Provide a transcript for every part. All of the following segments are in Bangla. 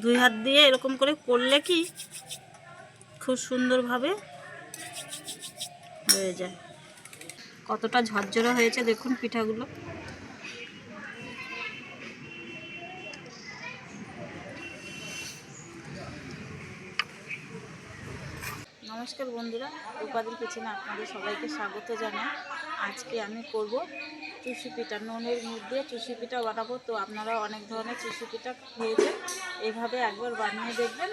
দুই হাত দিয়ে এরকম করে করলে কি খুব সুন্দরভাবে হয়ে যায়। কতটা ঝরঝরে হয়েছে দেখুন পিঠাগুলো। নমস্কার বন্ধুরা উপাদির কিচেনে আপনাদের সবাইকে স্বাগত জানাই। আজকে আমি করব চুষি পিঠা, নুনের মুখ দিয়ে চুষি পিঠা বানাবো। তো আপনারা অনেক ধরনের চুষি পিঠা খেয়েছেন এইভাবে একবার বানিয়ে দেখবেন,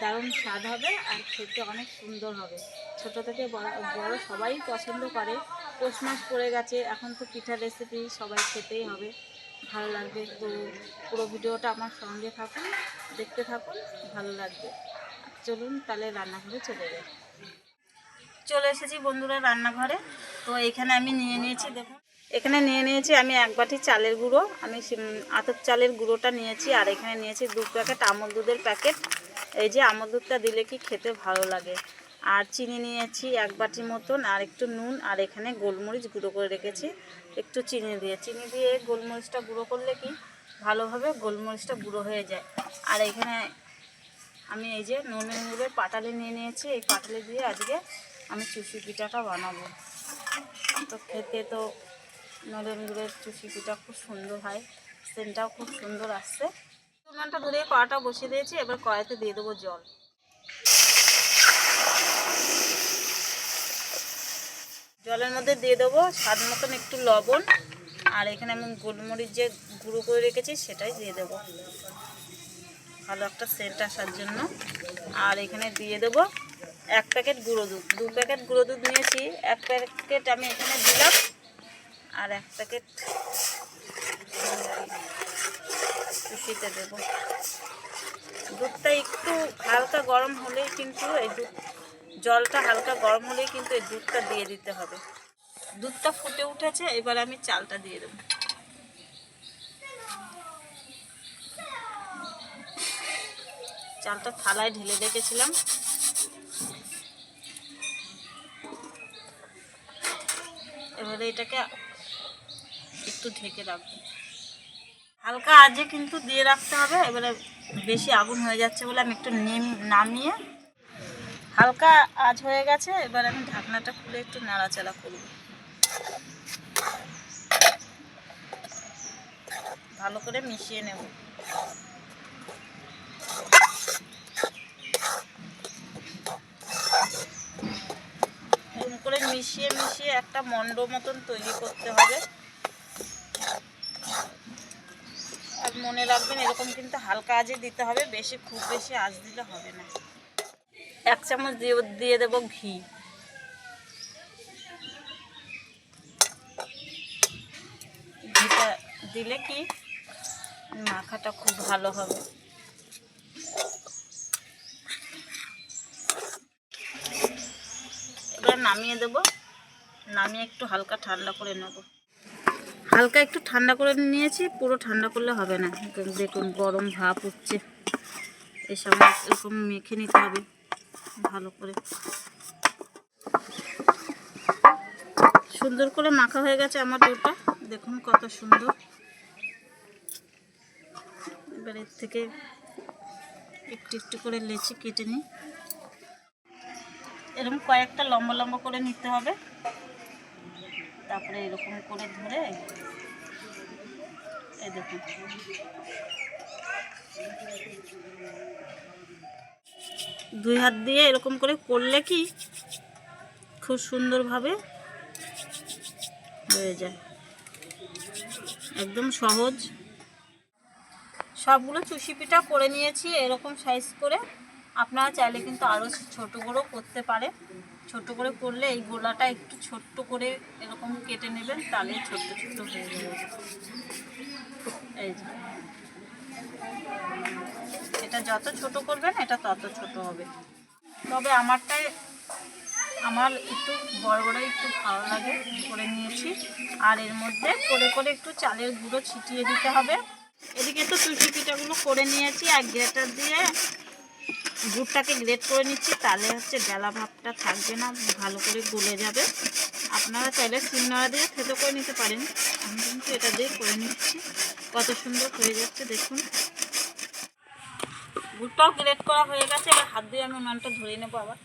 দারুণ স্বাদ হবে আর খেতে অনেক সুন্দর হবে। ছোট থেকে বড় বড় সবাই পছন্দ করে। পৌষ মাস পড়ে গেছে, এখন তো পিঠা রেসিপি সবাই খেতেই হবে। ভালো লাগবে। তো পুরো ভিডিওটা আমার সঙ্গে থাকুন, দেখতে থাকুন, ভালো লাগবে। চলুন তাহলে রান্নাঘরে চলে যাই। চলে এসেছি বন্ধুরা রান্নাঘরে। তো এখানে আমি নিয়ে নিয়েছি, দেখুন। এখানে নিয়ে নিয়েছি আমি এক বাটি চালের গুঁড়ো। আমি আতপ চালের গুঁড়োটা নিয়েছি আর এখানে নিয়েছি দু প্যাকেট আমল দুধের প্যাকেট। এই যে আমল দুধটা দিলে কি খেতে ভালো লাগে? আর চিনি নিয়েছি এক বাটি মতন, আর একটু নুন, আর এখানে গোলমরিচ গুঁড়ো করে রেখেছি। একটু চিনি দিয়ে চিনি দিয়ে গোলমরিচটা গুঁড়ো করলে কি ভালোভাবে গোলমরিচটা গুঁড়ো হয়ে যায়। আর এখানে আমি এই যে নুনের পাটালি নিয়ে নিয়েছি, এই পাটালি দিয়ে আজকে আমি চুষি পিঠাটা বানাবো। তো খেতে তো নলেন গুঁড়ের চুষি পিঠা খুব সুন্দর হয়, সেন্টটাও খুব সুন্দর আসছে। ঘণ্টা ধরে কড়াটা বসিয়ে দিয়েছি, এবার কড়াইতে দিয়ে দেবো জল। জলের মধ্যে দিয়ে দেবো স্বাদ মতন একটু লবণ, আর এখানে আমি গোলমরিচ যে গুঁড়ো করে রেখেছি সেটাই দিয়ে দেবো। ভালো একটা সেন্ট আসার জন্য। আর এখানে দিয়ে দেবো এক প্যাকেট গুঁড়ো দুধ। দু প্যাকেট গুঁড়ো দুধ নিয়েছি, এক প্যাকেট আমি এখানে দিলাম। আর এক প্যাকেট চুষিতে দেবো। দুধটা একটু হালকা গরম হলেই কিন্তু এই দুধ, জলটা হালকা গরম হলেই কিন্তু এই দুধটা দিয়ে দিতে হবে। দুধটা ফুটে উঠেছে, এবার আমি চালটা দিয়ে দেবো। চালটা থালায় ঢেলে রেখেছিলাম। এবারে এটাকে একটু ঢেকে রাখব হালকা আজে কিন্তু দিয়ে রাখতে হবে, এবারে বেশি আগুন হয়ে যাচ্ছে বলে আমি একটু নেম- নামিয়ে হালকা আজ হয়ে গেছে, এবার আমি ঢাকনাটা খুলে একটু নাড়াচাড়া করব। ভালো করে মিশিয়ে নেব। করে মিশিয়ে মিশিয়ে একটা মন্ড মতন তৈরি করতে হবে আর মনে রাখবেন, এরকম কিন্তু হালকা আজে দিতে হবে, বেশি, খুব বেশি আঁচ দিলে হবে না। এক চামচ দিয়ে দিয়ে দেবো ঘি। ঘিটা দিলে কি মাখাটা খুব ভালো হবে। এবার নামিয়ে দেব, নামিয়ে একটু হালকা ঠান্ডা করে নেব। হালকা একটু ঠান্ডা করে নিয়েছি, পুরো ঠান্ডা করলে হবে না। দেখুন, গরম ভাপ উঠছে এই সময় এরকম মেখে নিতে হবে, ভালো করে। সুন্দর করে মাখা হয়ে গেছে আমার ডোটা। দেখুন কত সুন্দর। এবার এর থেকে একটু একটু করে লেচি কেটে নিই। এরকম কয়েকটা লম্বা লম্বা করে নিতে হবে। তারপরে এরকম করে ধরে দুই হাত দিয়ে এরকম করে করলে কি খুব সুন্দরভাবে হয়ে যায়। একদম সহজ। সবগুলো চুষি পিঠা করে নিয়েছি এরকম সাইজ করে। আপনারা চাইলে কিন্তু আরও ছোট করেও করতে পারে ছোট করে করলে এই গোলাটা একটু ছোট্ট করে এরকম কেটে নেবেন, তাহলে ছোট্ট ছোট্ট হয়ে যাবে। এই এটা যত ছোট করবেন, এটা তত ছোট হবে। তবে আমারটাই, আমার একটু বড় বড় একটু ভালো লাগে, করে নিয়েছি। আর এর মধ্যে করে করে একটু চালের গুঁড়ো ছিটিয়ে দিতে হবে। এদিকে তো চুষি পিঠাগুলো করে নিয়েছি, আর গ্রেটার দিয়ে গুড়টাকে গ্রেট করে নিচ্ছি, তাহলে হচ্ছে বেলা ভাবটা থাকবে না, ভালো করে গলে যাবে। আপনারা চাইলে শিলনোড়া দিয়ে থেতো করে নিতে পারেন। আমি কিন্তু এটা দিয়ে করে নিচ্ছি, কত সুন্দর হয়ে যাচ্ছে, দেখুন। গুড়টাও গ্রেট করা হয়ে গেছে, এবার হাত দিয়ে আমি উনানটা ধরে নেব আবার।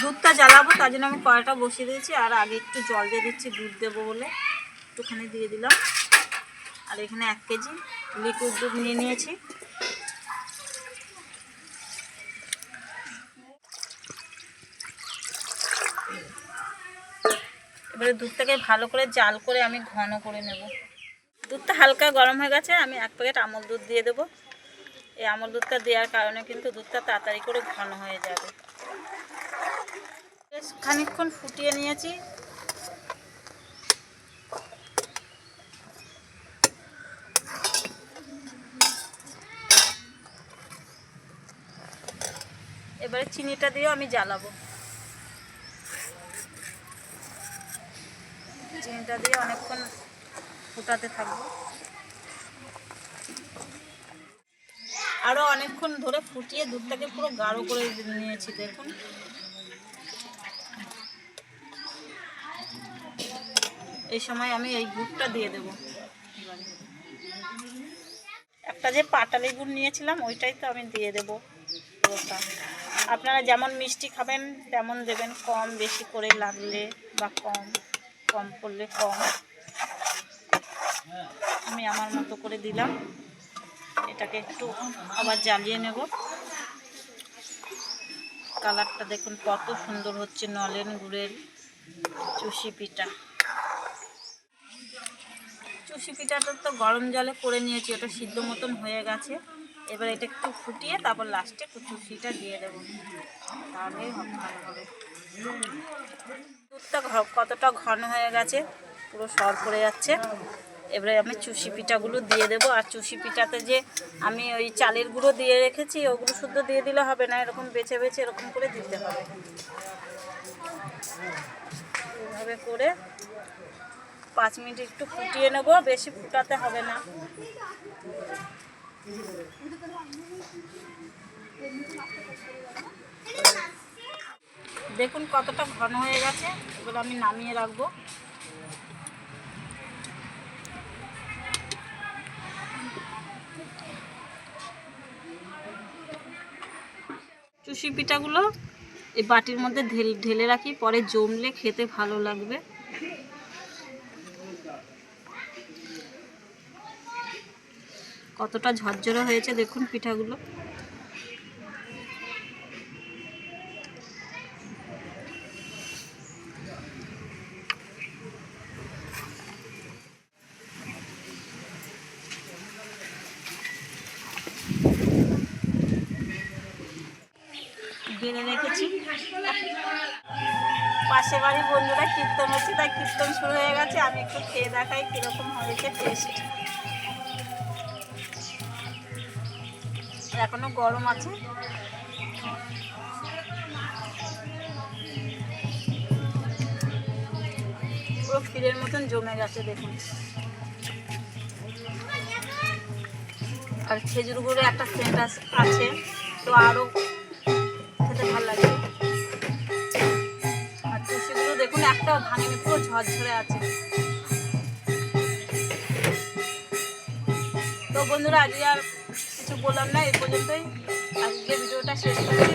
দুধটা জ্বালাবো, তার জন্য আমি কড়াইটা বসিয়ে দিয়েছি, আর আগে একটু জল দিয়ে দিচ্ছি, দুধ দেবো বলে। একটুখানি দিয়ে দিলাম। আর এখানে এক কেজি লিকুইড দুধ নিয়ে নিয়েছি। এবারে দুধটাকে ভালো করে জাল করে আমি ঘন করে নেব। দুধটা হালকা গরম হয়ে গেছে, আমি এক প্যাকেট আমল দুধ দিয়ে দেবো। এই আমল দুধটা দেওয়ার কারণে কিন্তু দুধটা তাড়াতাড়ি করে ঘন হয়ে যাবে। বেশ খানিকক্ষণ ফুটিয়ে নিয়েছি। এবারে চিনিটা দিয়েও আমি জ্বালাবো। চিনিটা দিয়ে অনেকক্ষণ ফুটাতে থাকব। আরও অনেকক্ষণ ধরে ফুটিয়ে দুধটাকে পুরো গাঢ় করে নিয়েছি, দেখুন। এই সময় আমি এই গুড়টা দিয়ে দেব। একটা যে পাটালি গুড় নিয়েছিলাম, ওইটাই তো আমি দিয়ে দেব আপনারা যেমন মিষ্টি খাবেন, তেমন দেবেন, কম বেশি করে লাগলে বা কম। কম করলে কম। আমি আমার মতো করে দিলাম। এটাকে একটু আবার জ্বালিয়ে নেব। কালারটা দেখুন কত সুন্দর হচ্ছে নলেন গুড়ের চুষি পিঠা। চুষি পিঠাটা তো গরম জলে করে নিয়েছি, ওটা সিদ্ধ মতন হয়ে গেছে। এবার এটা একটু ফুটিয়ে তারপর লাস্টে চুষিটা দিয়ে দেবো। তাহলে ভালো হবে। কতটা ঘন হয়ে গেছে, পুরো সর পড়ে যাচ্ছে। এবারে আমি চুষি পিঠাগুলো দিয়ে দেবো। আর চুষি পিঠাতে যে আমি ওই চালের গুঁড়ো দিয়ে রেখেছি, ওগুলো শুদ্ধ দিয়ে দিলে হবে না। এরকম বেছে বেছে এরকম করে দিতে হবে। এইভাবে করে পাঁচ মিনিট একটু ফুটিয়ে নেব। বেশি ফুটাতে হবে না। দেখুন কতটা ঘন হয়ে গেছে এবার আমি নামিয়ে রাখব। চুষি পিঠাগুলো এই বাটির মধ্যে ঢেলে ঢেলে রাখি, পরে জমলে খেতে ভালো লাগবে। কতটা ঝরঝরে হয়েছে দেখুন পিঠাগুলো। বেড়ে রেখেছি। পাশে বাড়ি বন্ধুরা কীর্তন হচ্ছে, তাই কীর্তন শুরু হয়ে গেছে। আমি একটু খেয়ে দেখাই কীরকম হয়েছে টেস্ট এখনও গরম আছে। পুরো ক্ষীরের মতন জমে গেছে, দেখুন। আর খেজুর গুঁড়ো একটা সেন্ট আছে। তো আরও ভাঙেনি, পুরো ঝরঝরে আছে। তো বন্ধুরা, আজকে আর কিছু বললাম না, এই পর্যন্তই। আজকে ভিডিওটা শেষ করছি।